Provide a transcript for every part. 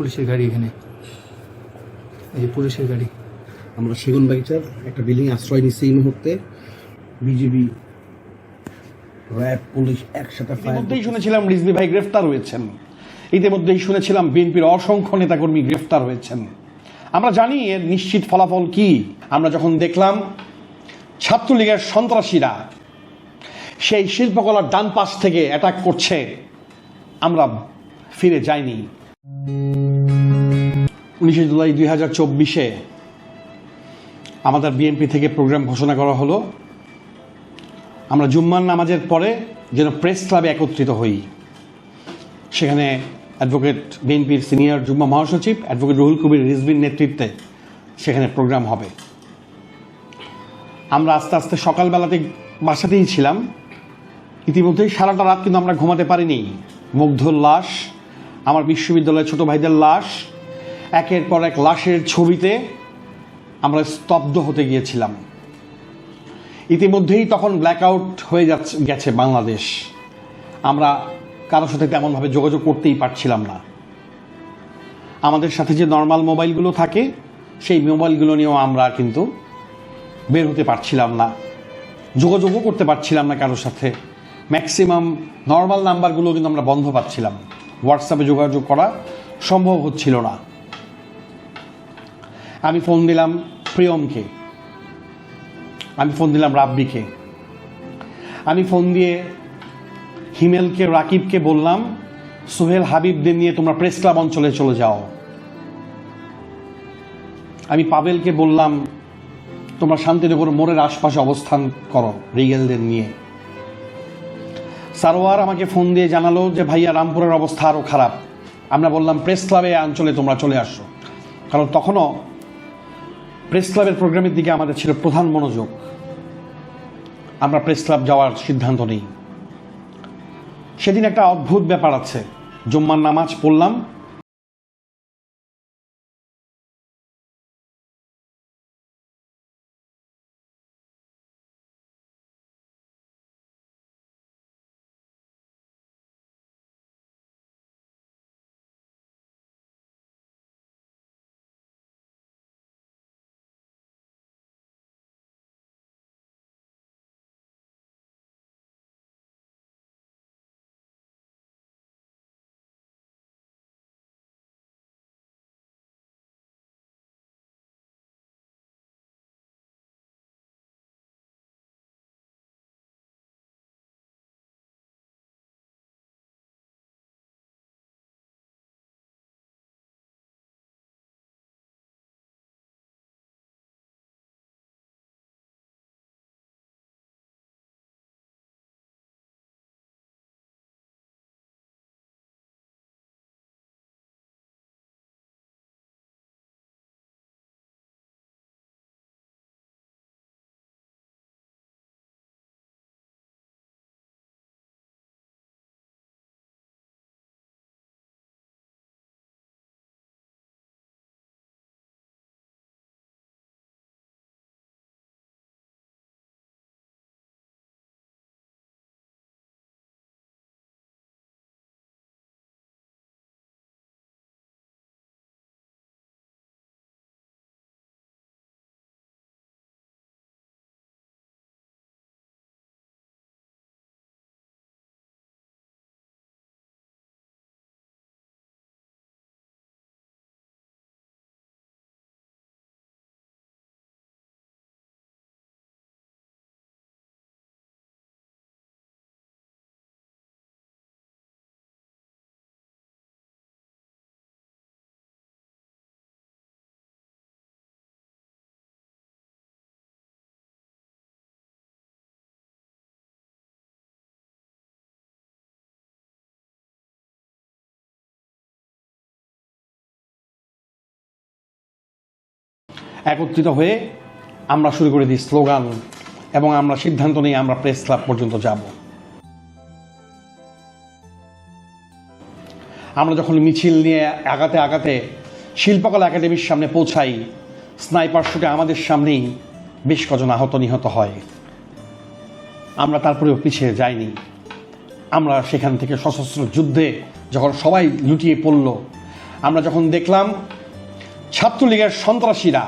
পুলিশের গাড়ি এখানে। এই যে পুলিশের গাড়ি। আমরা সেগুন বাগিচার একটা বিল্ডিং আশ্রয় নিচ্ছি এই মুহূর্তে। বিজিবি র্যাব পুলিশ একসাথে ফায়ার ইতিমধ্যেই শুনেছিলাম রিজভি ভাই গ্রেফতার হয়েছেন। ইতিমধ্যেই শুনেছিলাম বিএনপির অসংখ্য নেতাকর্মী গ্রেফতার হয়েছেন। আমরা জানি এর নিশ্চিত ফলাফল কি। আমরা যখন দেখলাম ছাত্রলীগের সন্ত্রাসীরা সেই শিল্পকলার ডান পাশ থেকে অ্যাটাক করছে আমরা ফিরে যাইনি। উনিশে জুলাই দুই হাজার চব্বিশে আমাদের বিএনপি থেকে প্রোগ্রাম ঘোষণা করা হলো। আমরা জুম্মান নামাজের পরে যেন প্রেস ক্লাবে একত্রিত হই। সেখানে অ্যাডভোকেট বিএনপির সিনিয়র যুগ্ম মহাসচিব, অ্যাডভোকেট রুহুল কবির রিজবির নেতৃত্বে সেখানে প্রোগ্রাম হবে। আমরা আস্তে আস্তে সকালবেলাতে বাসাতেই ছিলাম। ইতিমধ্যেই সারাটা রাত কিন্তু আমরা ঘুমাতে পারিনি। মুগ্ধ লাশ আমার বিশ্ববিদ্যালয়ের ছোট ভাইদের লাশ। একের পর এক লাশের ছবিতে আমরা স্তব্ধ হতে গিয়েছিলাম। ইতিমধ্যেই তখন ব্ল্যাকআউট হয়ে যাচ্ছে, গেছে বাংলাদেশ। আমরা কারোর সাথে তেমনভাবে যোগাযোগ করতেই পারছিলাম না। আমাদের সাথে যে নর্মাল মোবাইলগুলো থাকে, সেই মোবাইলগুলো নিয়েও আমরা কিন্তু বের হতে পারছিলাম না। যোগাযোগও করতে পারছিলাম না কারোর সাথে। ম্যাক্সিমাম নর্মাল নাম্বারগুলো কিন্তু আমরা বন্ধ পাচ্ছিলাম। হোয়াটসঅ্যাপে যোগাযোগ করা সম্ভব হচ্ছিল না। আমি ফোন দিলাম প্রিয়মকে। আমি ফোন দিলাম রাব্বিকে। আমি ফোন দিয়ে হিমেলকে, রাকিবকে বললাম, সোহেল হাবিবদের নিয়ে তোমরা প্রেস ক্লাব অঞ্চলে চলে যাও। আমি পাবেলকে বললাম, তোমরা শান্তিনগর মোড়ের আশপাশে অবস্থান করো রিগেলদের নিয়ে। সারোয়ার আমাকে ফোন দিয়ে জানালো যে, ভাইয়া, রামপুরের অবস্থা আরও খারাপ। আমরা বললাম, প্রেস ক্লাবে অঞ্চলে তোমরা চলে আসো। কারণ তখনও প্রেস ক্লাবের প্রোগ্রামের দিকে আমাদের ছিল প্রধান মনোযোগ। আমরা প্রেস ক্লাব যাওয়ার সিদ্ধান্ত নিই। সেদিন একটা অদ্ভুত ব্যাপার আছে। জুম্মার নামাজ পড়লাম একত্রিত হয়ে আমরা শুরু করে দিই স্লোগান এবং আমরা সিদ্ধান্ত নিয়ে আমরা প্রেস ক্লাব পর্যন্ত যাব। আমরা যখন মিছিল নিয়ে আগাতে আগাতে শিল্পকলা একাডেমির সামনে পৌঁছাই, স্নাইপার শুটে আমাদের সামনেই বেশ কজন আহত নিহত হয়। আমরা তারপরেও পিছিয়ে যাইনি। আমরা সেখান থেকে সশস্ত্র যুদ্ধে যখন সবাই লুটিয়ে পড়ল, আমরা যখন দেখলাম ছাত্রলীগের সন্ত্রাসীরা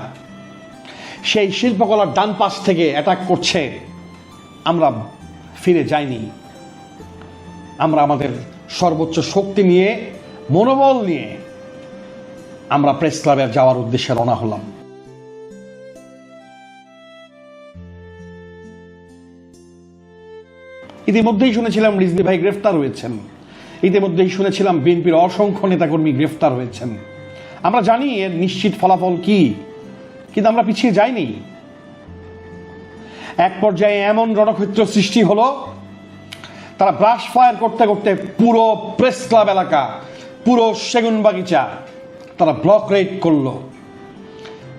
সেই শিল্পকলার ডান পাশ থেকে অ্যাটাক করছে। আমরা ফিরে যাইনি। আমরা আমাদের সর্বোচ্চ শক্তি নিয়ে, মনোবল নিয়ে আমরা প্রেস ক্লাবের যাওয়ার উদ্দেশ্যে রওনা হলাম। ইতিমধ্যেই শুনেছিলাম রিজভি ভাই গ্রেফতার হয়েছেন। ইতিমধ্যেই শুনেছিলাম বিএনপির অসংখ্য নেতাকর্মী গ্রেফতার হয়েছেন। আমরা জানি এর নিশ্চিত ফলাফল কি। কিন্তু আমরা পিছিয়ে যাইনি। এক পর্যায়ে এমন রণক্ষেত্র সৃষ্টি হলো, তারা ব্রাশ ফায়ার করতে করতে পুরো প্রেস ক্লাব এলাকা, পুরো সেগুন বাগিচা তারা ব্লক রেড করল।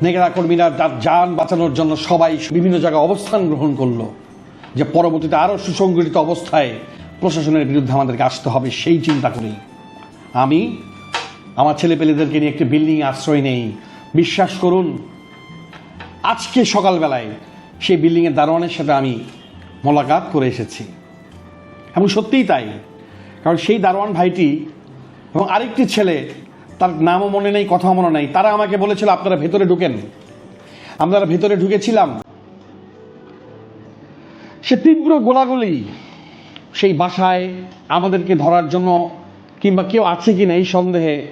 নেগেরা কর্মীরা তার যান বাঁচানোর জন্য সবাই বিভিন্ন জায়গায় অবস্থান গ্রহণ করল, যে পরবর্তীতে আরও সুসংগঠিত অবস্থায় প্রশাসনের বিরুদ্ধে আমাদেরকে আসতে হবে সেই চিন্তা করেই। আমি, আমার ছেলেপেলেদেরকে নিয়ে একটি বিল্ডিং আশ্রয় নেই। বিশ্বাস করুন আজকে সকালবেলায় সেই বিল্ডিংয়ের দারোয়ানের সাথে আমি মোলাকাত করে এসেছি। এবং সত্যিই তাই। কারণ সেই দারোয়ান ভাইটি এবং আরেকটি ছেলে, তার নামও মনে নেই, কথাও মনে নেই। তারা আমাকে বলেছিল, আপনারা ভেতরে ঢুকেন। আমরা ভেতরে ঢুকেছিলাম, সে তীব্র গোলাগুলি সেই বাসায় আমাদেরকে ধরার জন্য কিংবা কেউ আছে কি না এই সন্দেহে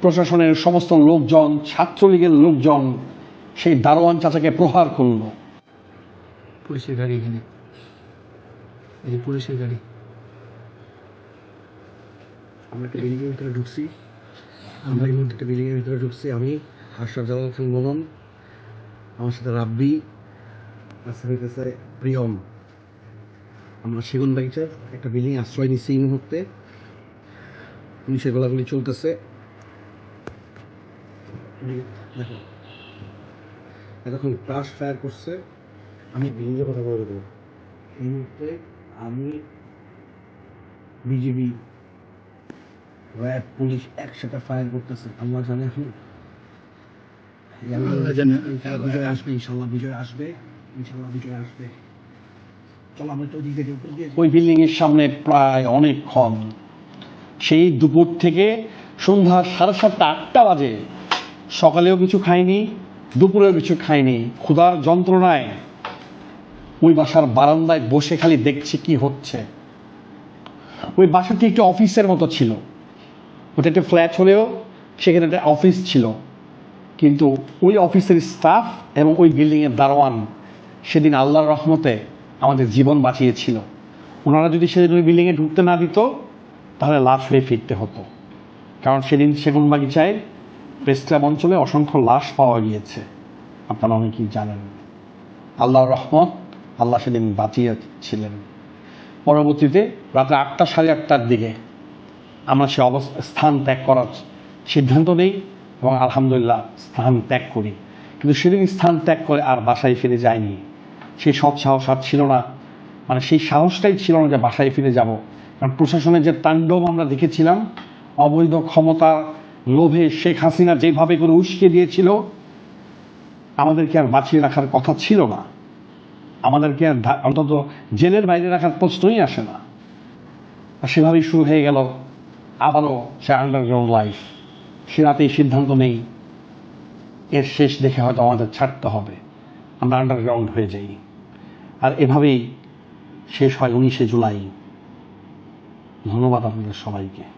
প্রশাসনের সমস্ত লোকজন, ছাত্রলীগের লোকজন সেই দারোয়ান চাচাকে প্রহার করল। পুলিশের গাড়ি এখানে। এই যে পুলিশের গাড়ি। আমরা একটা বিল্ডিংয়ের ভিতরে ঢুকছি। আমরা এই মুহূর্তে একটা বিল্ডিংয়ের ভিতরে ঢুকছি। আমি হাসর জালাল হোসেন মোহন আমার সাথে রাব্বি আছে হইতেছে প্রিয়ম। আমরা সেগুন বাগিচার একটা বিল্ডিং আশ্রয় নিচ্ছি এই মুহূর্তে। পুলিশের গোলাগুলি চলতেছে। দেখো এতক্ষণ ব্রাশ ফায়ার করছে আমি বিল্ডিংয়ের কথা বলে দেবো। এই মুহূর্তে আমি বিজেপি র্যাব পুলিশ একসাথে ফায়ার করতেছে। আমার জানি। বিজয় আসবে ইনশাল্লাহ বিজয় আসবে ইনশাল্লাহ বিজয় আসবে। ওই বিল্ডিংয়ের সামনে প্রায় অনেকক্ষণ। সেই দুপুর থেকে সন্ধ্যা সাড়ে সাতটা আটটা বাজে। সকালেও কিছু খাইনি। দুপুরেও কিছু খাইনি। ক্ষুধার যন্ত্রণায় ওই বাসার বারান্দায় বসে খালি দেখছি কি হচ্ছে। ওই বাসাটি একটি অফিসের মতো ছিল। ওটা একটা ফ্ল্যাট হলেও সেখানে একটা অফিস ছিল। কিন্তু ওই অফিসের স্টাফ এবং ওই বিল্ডিংয়ের দারোয়ান সেদিন আল্লাহর রহমতে আমাদের জীবন বাঁচিয়েছিল। ওনারা যদি সেদিন ওই বিল্ডিংয়ে ঢুকতে না দিত, তাহলে লাশ হয়ে ফিরতে হতো। কারণ সেদিন সেগুন বাগিচায় প্রেস ক্লাব অঞ্চলে অসংখ্য লাশ পাওয়া গিয়েছে। আপনারা অনেকেই জানেন। আল্লাহর রহমত, আল্লাহ সেদিন বাঁচিয়েছিলেন পরবর্তীতে রাতে আটটা সাড়ে আটটার দিকে আমরা সে অবস্থা, স্থান ত্যাগ করার সিদ্ধান্ত নেই এবং আলহামদুলিল্লাহ স্থান ত্যাগ করি। কিন্তু সেদিন স্থান ত্যাগ করে আর বাসায় ফিরে যায়নি সেই সৎ সাহস আর ছিল না। মানে সেই সাহসটাই ছিল না যে বাসায় ফিরে যাব। কারণ প্রশাসনের যে তাণ্ডব আমরা দেখেছিলাম, অবৈধ ক্ষমতা লোভে শেখ হাসিনা যেভাবে করে উস্কে দিয়েছিল, আমাদেরকে আর বাঁচিয়ে রাখার কথা ছিল না। আমাদেরকে আর অন্তত জেলের বাইরে রাখার প্রশ্নই আসে না। আর সেভাবেই শুরু হয়ে গেল আবারও সে আন্ডারগ্রাউন্ড লাইফ সে রাতেই সিদ্ধান্ত নেই, এর শেষ দেখে হয়তো আমাদের ছাড়তে হবে। আমরা আন্ডারগ্রাউন্ড হয়ে যাই। আর এভাবেই শেষ হয় উনিশে জুলাই। ধন্যবাদ আপনাদের সবাইকে।